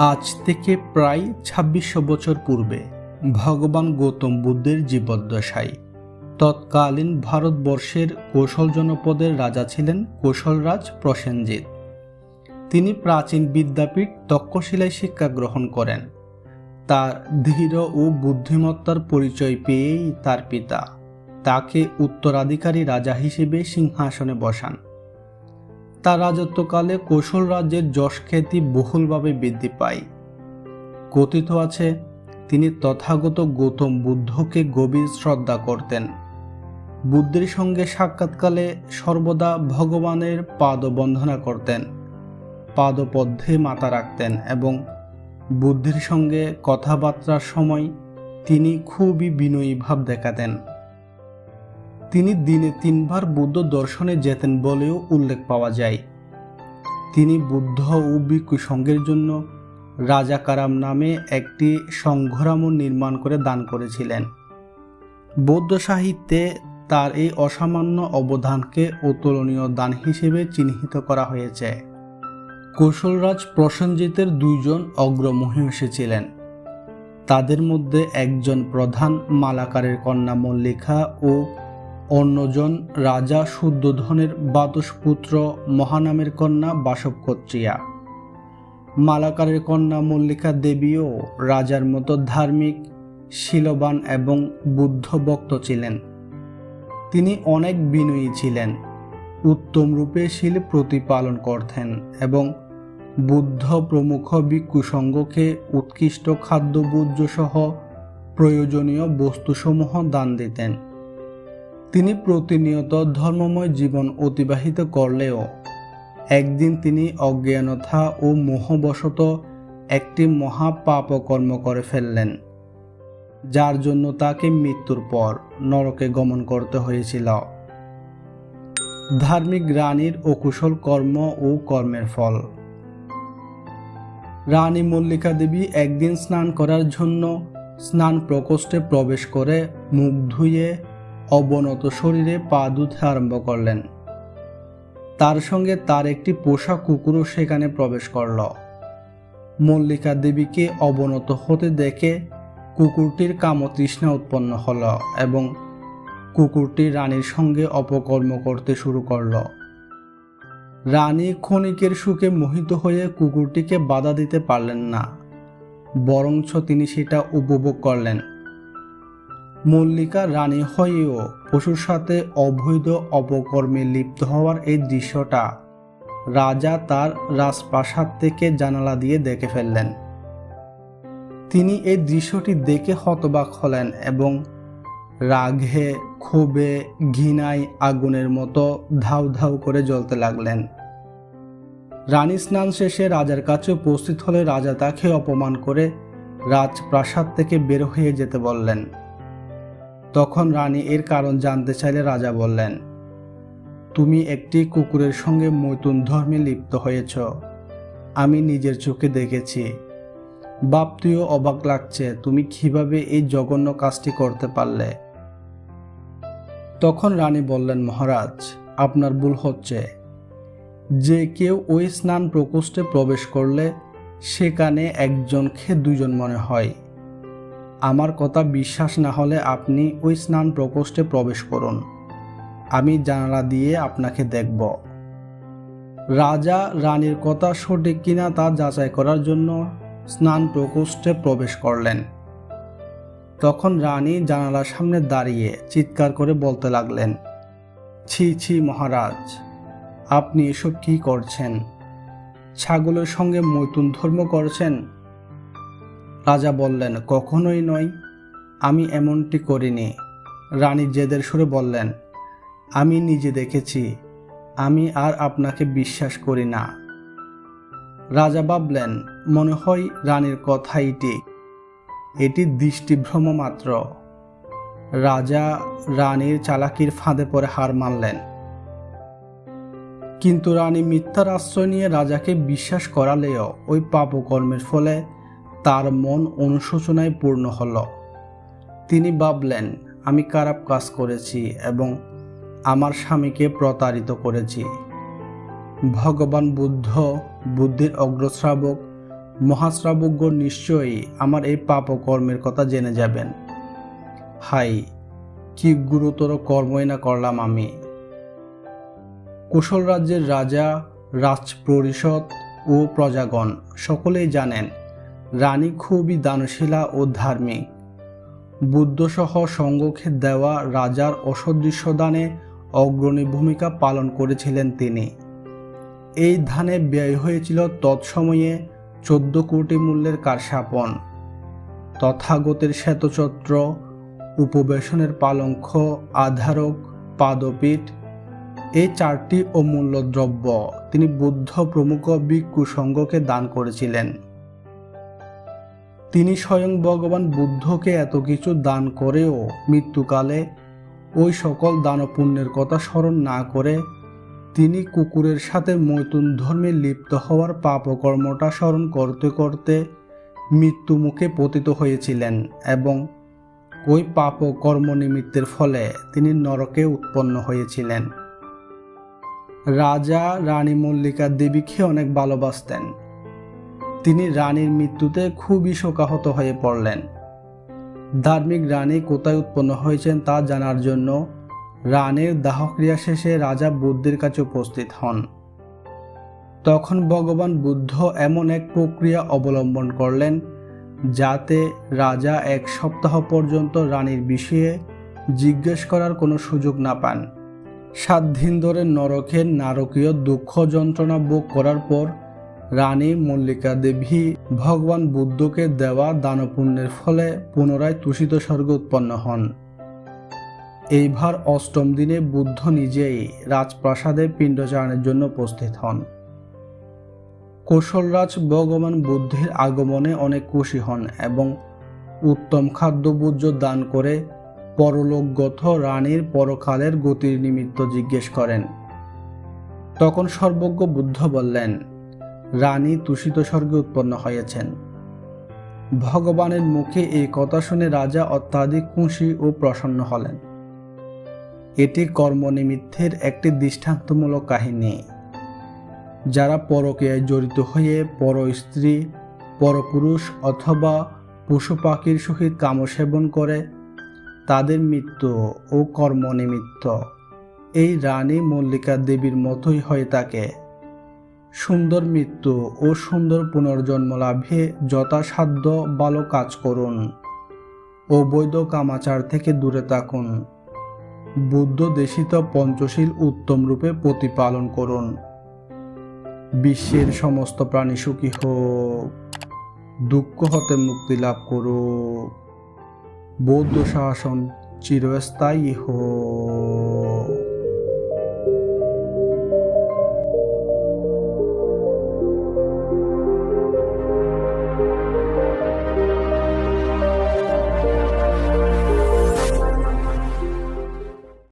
আজ থেকে প্রায় ছাব্বিশশো বছর পূর্বে ভগবান গৌতম বুদ্ধের জীবদ্দশায়। তৎকালীন ভারতবর্ষের কৌশল জনপদের রাজা ছিলেন কৌশলরাজ প্রসেনজিৎ। তিনি প্রাচীন বিদ্যাপীঠ তক্ষশিলায় শিক্ষা গ্রহণ করেন। তার ধীর ও বুদ্ধিমত্তার পরিচয় পেয়েই তার পিতা তাকে উত্তরাধিকারী রাজা হিসেবে সিংহাসনে বসান। তার রাজত্বকালে কৌশল রাজ্যের যশ খ্যাতি বহুলভাবে বৃদ্ধি পায়। কথিত আছে, তিনি তথাগত গৌতম বুদ্ধকে গভীর শ্রদ্ধা করতেন। বুদ্ধের সঙ্গে সাক্ষাৎকালে সর্বদা ভগবানের পাদ বন্দনা করতেন, পাদপদ্মে মাথা রাখতেন এবং বুদ্ধির সঙ্গে কথাবার্তার সময় তিনি খুবই বিনয়ী ভাব দেখাতেন। তিনি দিনে তিনবার বুদ্ধ দর্শনে যেতেন বলেও উল্লেখ পাওয়া যায়। তিনি বুদ্ধ ও ভিক্ষু সংঘের জন্য রাজাকারাম নামে একটি সংঘরাম নির্মাণ করে দান করেছিলেন। বৌদ্ধ সাহিত্যে তার এই অসামান্য অবদানকে অতুলনীয় দান হিসেবে চিহ্নিত করা হয়েছে। কৌশলরাজ প্রসেনজিতের দুইজন অগ্রমহিষী ছিলেন তাদের মধ্যে একজন প্রধান মালাকারের কন্যা মল্লিকা ও অন্যজন রাজা শুদ্ধধনের পুত্র মহানামের কন্যা বাসবকত্রিয়া। মালাকারের কন্যা মল্লিকা দেবীও রাজার মতো ধার্মিক, শিলবান এবং বুদ্ধ ভক্ত ছিলেন। তিনি অনেক বিনয়ী ছিলেন উত্তম রূপে শিল প্রতিপালন করতেন এবং বুদ্ধ প্রমুখ ভিক্ষু সংঘকে উৎকৃষ্ট সহ প্রয়োজনীয় বস্তুসমূহ দান দিতেন। তিনি প্রতিনিয়ত ধর্মময় জীবন অতিবাহিত করলেও, একদিন তিনি অজ্ঞানতা ও মোহবশত একটি মহাপাপকর্ম করে ফেললেন, যার জন্য তাকে মৃত্যুর পর নরকে গমন করতে হয়েছিল। ধার্মিক রানীর অকুশল কর্ম ও কর্মের ফল। রানী মল্লিকা দেবী একদিন স্নান করার জন্য স্নান প্রকোষ্ঠে প্রবেশ করে মুখ ধুয়ে অবনত শরীরে পা ধুতে আরম্ভ করলেন। তার সঙ্গে তার একটি পোষা কুকুরও সেখানে প্রবেশ করল। মল্লিকা দেবীকে অবনত হতে দেখে কুকুরটির কামতৃষ্ণা উৎপন্ন হল এবং কুকুরটি রানীর সঙ্গে অপকর্ম করতে শুরু করল। রানী ক্ষণিকের সুখে মোহিত হয়ে কুকুরটিকে বাধা দিতে পারলেন না, বরঞ্চ তিনি সেটা উপভোগ করলেন। মল্লিকা রানী হয়েও পশুর সাথে অবৈধ অপকর্মে লিপ্ত হওয়ার এই দৃশ্যটা রাজা তার রাজপ্রাসাদ থেকে জানালা দিয়ে দেখে ফেললেন। তিনি এই দৃশ্যটি দেখে হতবাক হলেন এবং রাগে ক্ষোভে, ঘৃণায় আগুনের মতো ধাউ ধাউ করে জ্বলতে লাগলেন। রানী স্নান শেষে রাজার কাছে উপস্থিত হলে রাজা তাকে অপমান করে রাজপ্রাসাদ থেকে বের হয়ে যেতে বললেন। তখন রানী এর কারণ জানতে চাইলে রাজা বললেন, তুমি একটি কুকুরের সঙ্গে মৈতুন ধর্মে লিপ্ত হয়েছ। আমি নিজের চোখে দেখেছি। বাপটিও অবাক লাগছে, তুমি কীভাবে এই জঘন্য কাজটি করতে পারলে? তখন রানী বললেন, মহারাজ, আপনার ভুল হচ্ছে। যে কেউ ওই স্নান প্রকোষ্ঠে প্রবেশ করলে সেখানে একজনকে দুজন মনে হয়। আমার কথা বিশ্বাস না হলে আপনি ওই স্নান প্রকোষ্ঠে প্রবেশ করুন। আমি জানালা দিয়ে আপনাকে দেখব। রাজা রানীর কথা সঠিক কিনা তা যাচাই করার জন্য স্নান প্রকোষ্ঠে প্রবেশ করলেন। তখন রানী জানালার সামনে দাঁড়িয়ে চিৎকার করে বলতে লাগলেন, ছি ছি, মহারাজ, আপনি এসব কি করছেন? ছাগলের সঙ্গে মৈতুন ধর্ম করছেন? রাজা বললেন, কখনোই নয়। আমি এমনটি করিনি। রানী জেদের সুরে বললেন, আমি নিজে দেখেছি। আমি আর আপনাকে বিশ্বাস করি না। রাজা ভাবলেন, মনে হয় রানীর কথাই ঠিক এটি দৃষ্টিভ্রম মাত্র। রাজা রানীর চালাকির ফাঁদে পরে হার মানলেন। কিন্তু রানী মিথ্যার আশ্রয় নিয়ে রাজাকে বিশ্বাস করালেও ওই পাপকর্মের ফলে তার মন অনুশোচনায় পূর্ণ হল। তিনি ভাবলেন, আমি খারাপ কাজ করেছি এবং আমার স্বামীকে প্রতারিত করেছি। ভগবান বুদ্ধ, বুদ্ধির অগ্রশ্রাবক মহাশ্রাবজ্ঞ নিশ্চয়ই আমার এই পাপ ও কর্মের কথা জেনে যাবেন। হাই, কি গুরুতর কর্মই না করলাম আমি। কুশল রাজ্যের রাজা, রাজপরিষদ ও প্রজাগণ সকলেই জানেন রানী খুবই দানশীলা ও ধার্মিক। বুদ্ধসহ সঙ্গকে দেওয়া রাজার অসদৃশ্য দানে অগ্রণী ভূমিকা পালন করেছিলেন তিনি। এই ধানে ব্যয় হয়েছিল তৎসময়ে চোদ্দ কোটি মূল্যের কারসাপন। তথাগতের শ্বেতচত্র, উপবেশনের পালঙ্ক, আধারক, পাদপীঠ, এই চারটি অমূল্য দ্রব্য তিনি বুদ্ধ প্রমুখ ভিক্ষু সংঘকে দান করেছিলেন। তিনি স্বয়ং ভগবান বুদ্ধকে এত কিছু দান করেও মৃত্যুকালে ওই সকল দান পুণ্যের কথা স্মরণ না করে তিনি কুকুরের সাথে মৈতুন ধর্মে লিপ্ত হওয়ার পাপকর্মটা স্মরণ করতে করতে মৃত্যু মুখে পতিত হয়েছিলেন এবং ওই পাপ কর্ম নিমিত্তের ফলে তিনি নরকে উৎপন্ন হয়েছিলেন। রাজা রানী মল্লিকা দেবীকে অনেক ভালোবাসতেন। তিনি রানীর মৃত্যুতে খুবই শোকাহত হয়ে পড়লেন। ধার্মিক রানী কোথায় উৎপন্ন হয়েছেন তা জানার জন্য রানীর দাহক্রিয়া শেষে রাজা বুদ্ধের কাছে উপস্থিত হন। তখন ভগবান বুদ্ধ এমন এক প্রক্রিয়া অবলম্বন করলেন যাতে রাজা এক সপ্তাহ পর্যন্ত রানীর বিষয়ে জিজ্ঞেস করার কোনো সুযোগ না পান। সাত দিন ধরে নরকের নারকীয় দুঃখ যন্ত্রণা ভোগ করার পর রানী মল্লিকা দেবী ভগবান বুদ্ধকে দেওয়া দানপুণ্যের ফলে পুনরায় তুষিত স্বর্গ উৎপন্ন হন। এইবার অষ্টম দিনে বুদ্ধ নিজেই রাজপ্রাসাদে পিণ্ডচারণের জন্য উপস্থিত হন। কৌশলরাজ ভগবান বুদ্ধের আগমনে অনেক খুশি হন এবং উত্তম খাদ্যভোজ্য দান করে পরলোকগত রানীর পরকালের গতির নিমিত্ত জিজ্ঞেস করেন। তখন সর্বজ্ঞ বুদ্ধ বললেন রানী তুষিত স্বর্গে উৎপন্ন হয়েছেন। ভগবানের মুখে এই কথা শুনে রাজা অত্যাধিক খুশি ও প্রসন্ন হলেন। এটি কর্মনিমিত্তের একটি দৃষ্টান্তমূলক কাহিনী। যারা পরকীয়ায় জড়িত হয়ে পর স্ত্রী পরপুরুষ অথবা পশু পাখির সহিত কামসেবন করে, তাদের মৃত্যু ও কর্মনিমিত্ত। এই রানী মল্লিকা দেবীর মতোই হয়ে থাকে। সুন্দর মৃত্যু ও সুন্দর পুনর্জন্ম লাভে যথাসাধ্য ভালো কাজ করুন ও বৈধ কামাচার থেকে দূরে থাকুন। বুদ্ধ দেশিত পঞ্চশীল উত্তম রূপে প্রতিপালন করুন। বিশ্বের সমস্ত প্রাণী সুখী হোক, দুঃখ হতে মুক্তি লাভ করুক। বৌদ্ধ শাসন চিরস্থায়ী হোক।